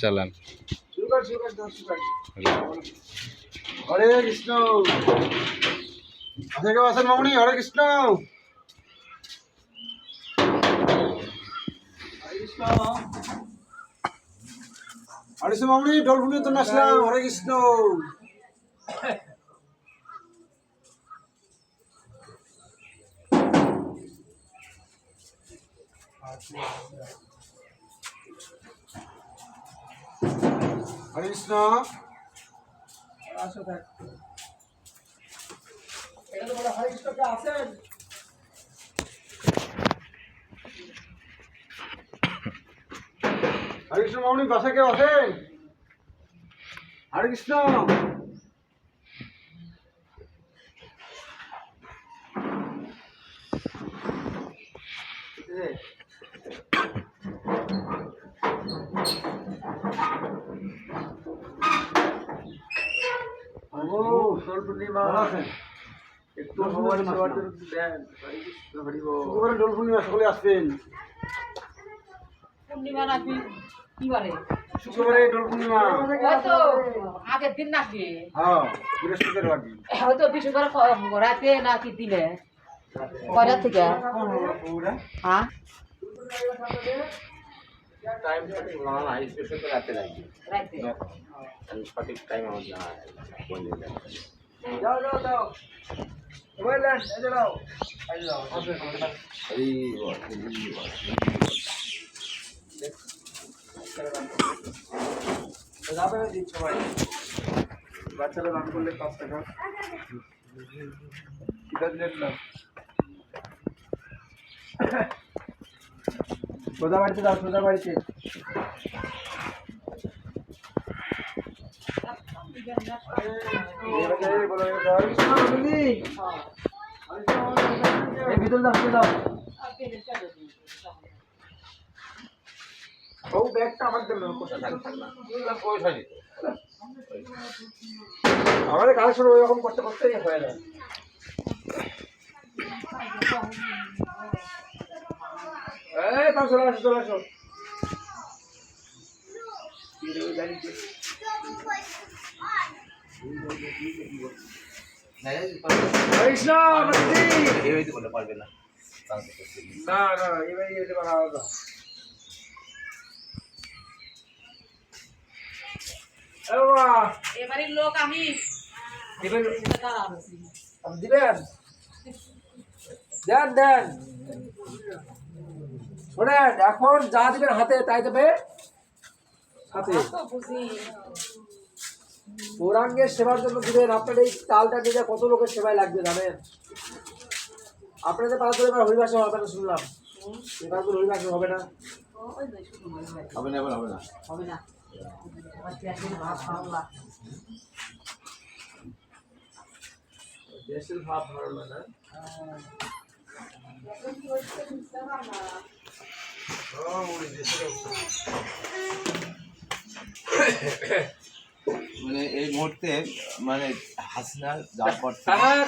চালান। হরে কৃষ্ণ। আছে কেউ আছেন মামনি? হরে কৃষ্ণ। হরে মামনি ফুলিয়ে তো নাচলাম। হরে কৃষ্ণ। হরে কৃষ্ণ হরে কৃষ্ণ কে আছেন। হরে কৃষ্ণ মামনি বাসা কেউ আছেন? হরে কৃষ্ণ ও ষোল পূর্ণিমা একটু ভগবান সেবার জন্য একটু দেন হরে কৃষ্ণ হরি বল শুক্রবারে দোল পূর্ণিমা সকলে আসবেন পূর্ণিমা নাকি কি বারে শুক্রবারে দোল পূর্ণিমা হয়তো আগের দিন নাকি হ্যাঁ বৃহস্পতিবার দিন হয়তো বিশুবার রাতে নাকি দিনে কয়টা থেকে হ্যাঁ টাইম সঠিক জানা নাই স্পেশাল রাতে লাগবে রাতে। সঠিক টাইম আমার জানা যাও যাও যাও। মোবাইল দেন এই যে এই যে এই বল, এই বল। যাবে দিচ্ছ ভাই। বাচ্চারা দান করলে পাঁচ টাকা। না। সোজা বাড়িতে দাও সোজা বাড়িতে। ভিতরে ভিতরে দাও ও ব্যাগটা আমার জন্য আমাদের কালেকশন ওইরকম করতে করতেই হয়ে যায়। এই তাও চলে আসো চলে আসো। পারবে না। না না এবার যেতে পারা লোক আমি। দিবেন? দিবেন? দেন দেন। শোনেন এখন যা দিবেন হাতে তাই দেবে? হাতে। গৌরাঙ্গের সেবার জন্য দিবেন। আপনার এই তালটা দিলে কত লোকের সেবায় লাগবে জানেন? আপনাদের পাড়া তো এবার হরিবাসে হবে না শুনলাম। এবার তো হরিবাসে হবে না। হবে না হবে না হবে না। দেশের ভাব ভালো না। মানে এই মুহূর্তে মানে হাসিনা যা করছে হ্যাঁ